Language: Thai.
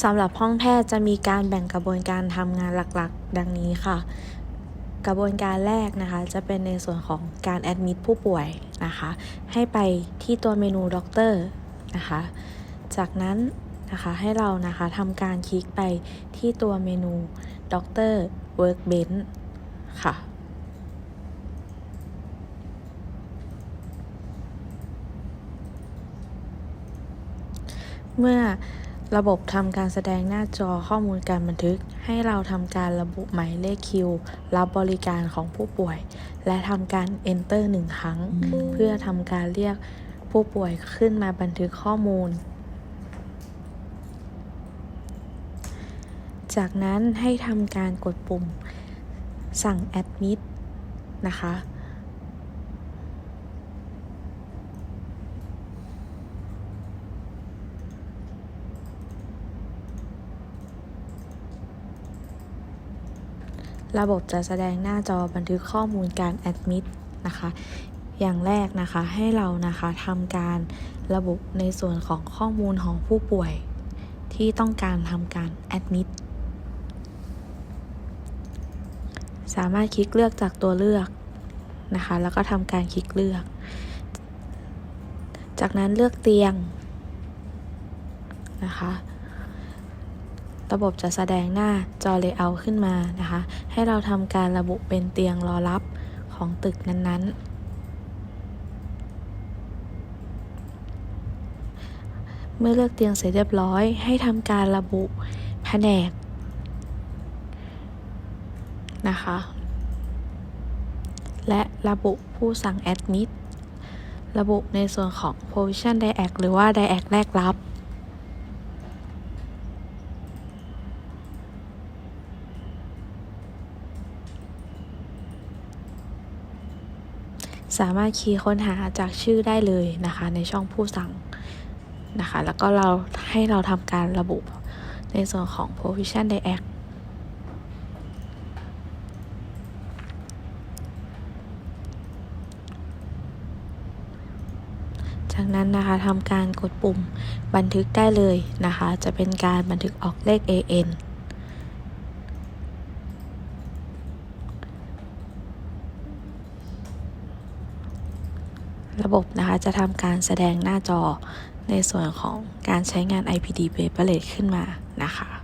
สำหรับห้องแพทย์จะมีการแบ่งกระบวนการทำงานหลักๆ ดังนี้ค่ะ กระบวนการแรกนะคะ จะเป็นในส่วนของการแอดมิดผู้ป่วยนะคะ ให้ไปที่ตัวเมนูด็อกเตอร์นะคะ จากนั้นนะคะให้เรานะคะทำการคลิกไปที่ตัวเมนูด็อกเตอร์เวิร์กเบนค่ะเมื่อ ระบบทำการแสดงหน้าจอข้อมูลการบันทึก ให้เราทำการระบุหมายเลขคิว รับบริการของผู้ป่วย และทำการ enter หนึ่งครั้ง เพื่อทำการเรียกผู้ป่วยขึ้นมาบันทึกข้อมูล จากนั้นให้ทำการกดปุ่มสั่ง admit นะคะ ระบบจะแสดงหน้าจอบันทึกข้อมูลการ admit นะคะ อย่างแรกนะคะให้เรานะคะทำการระบุในส่วนของข้อมูลของผู้ป่วย ที่ต้องการทำการ admit สามารถคลิกเลือกจากตัวเลือกนะคะ แล้วก็ทำการคลิกเลือก จากนั้นเลือกเตียงนะคะ ระบบจะแสดงหน้าจอ Layout ขึ้นมานะคะ ให้เราทำการระบุเป็นเตียงรอรับของตึกนั้นๆเมื่อเลือกเตียงเสร็จเรียบร้อย ให้ทำการระบุแผนกนะคะ และระบุผู้สั่ง Admit ระบุในส่วนของ Provision Diac หรือว่า Diac แรกรับ สามารถคีย์ค้นหาจากชื่อได้เลยนะคะ ในช่องผู้สั่งนะคะ แล้วก็เราให้เราทำการระบุในส่วนของ provision d i act จากนั้นนะคะทำการกดปุ่มบันทึกได้เลยนะคะ จะเป็นการบันทึกออกเลข AN ระบบนะคะจะทำการแสดงหน้าจอในส่วนของการใช้งาน IPD Paperless ขึ้นมานะคะ